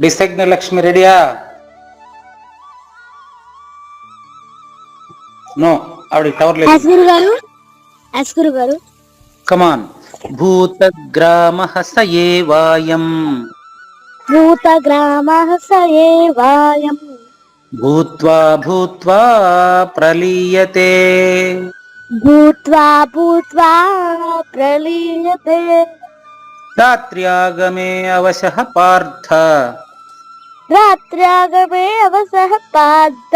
డిసగ్న లక్ష్మి రెడీయా? నో ఆవిడ టవర్ లేదు. గురు గారు యాస్ గురు. కమాన్ భూతగ్రామ సయేవాయం భూత గ్రామ సయేవాయం భూత్వా భూత్వా ప్రలీయతే. భూత్వా భూత్వా ప్రలీయతే. రాత్ర్యాగమే అవశః పార్థ. రాత్ర్యాగమే అవసః పాద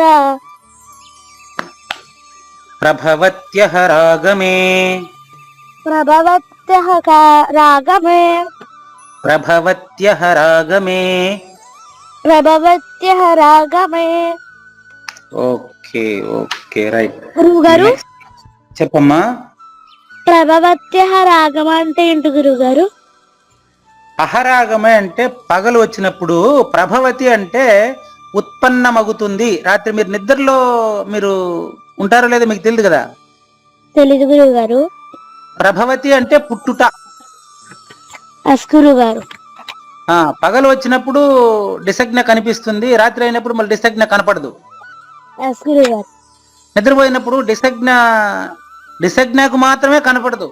ప్రభవత్యః రాగమే ప్రభవత్యః రాగమే. ప్రభవత్యః రాగమే. ప్రభవత్యః రాగమే. Okay okay right. గురువు గారు చెప్పమ్మా. ప్రభవత్యః రాగం అంటే ఏంటి గురువు గారు అహరాగమే అంటే పగలు వచ్చినప్పుడు ప్రభవతి అంటే ఉత్పన్నమగుతుంది. రాత్రి మీరు నిద్రలో మీరు ఉంటారో లేదో మీకు తెలియదు కదా? తెలీదు గురువు గారు ప్రభవతి అంటే పుట్టుట. గారు. పగలు వచ్చినప్పుడు డిసగ్న కనిపిస్తుంది. రాత్రి అయినప్పుడు మళ్ళీ డిసగ్న కనపడదు. గారు. నిద్రపోయినప్పుడు డిసగ్న డిసగ్నకు మాత్రమే కనపడదు.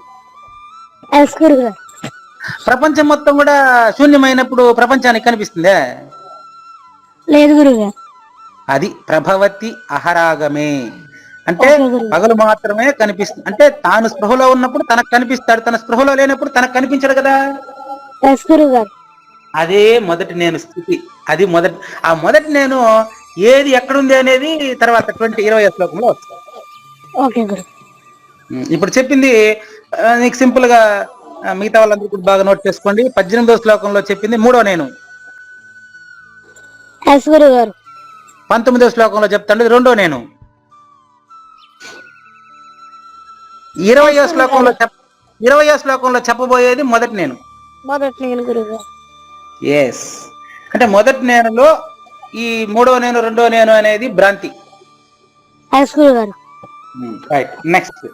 గారు. ప్రపంచం మొత్తం కూడా శూన్యమైనప్పుడు ప్రపంచానికి కనిపిస్తుందే? లేదు గురువు. గారు అది ప్రభవతి అహరాగమే. అంటే. పగలు మాత్రమే కనిపిస్తుంది అంటే తాను స్పృహలో ఉన్నప్పుడు తనకు కనిపిస్తాడు తన స్పృహలో లేనప్పుడు తనకు కనిపించడు కదా? అదే మొదటి నేను స్థితి. అది మొదటి ఆ మొదటి నేను ఏది ఎక్కడుంది అనేది తర్వాత ట్వంటీ ఇరవై శ్లోకంలో వస్తుంది. ఉమ్, ఇప్పుడు చెప్పింది నీకు సింపుల్గా మిగతా వాళ్ళందరూ కూడా బాగా నోట్ చేసుకోండి. పద్దెనిమిదో శ్లోకంలో చెప్పింది మూడో నేను. గారు. పంతొమ్మిదో శ్లోకంలో చెప్తాడు రెండో నేను. ఇరవయో శ్లోకంలో చెప్ ఇరవయో శ్లోకంలో చెప్పబోయేది మొదటి నేను. మొదటి నేను గురువు. గారు ఎస్ అంటే మొదటి నేనులో ఈ మూడో నేను రెండో నేను అనేది భ్రాంతి. Right next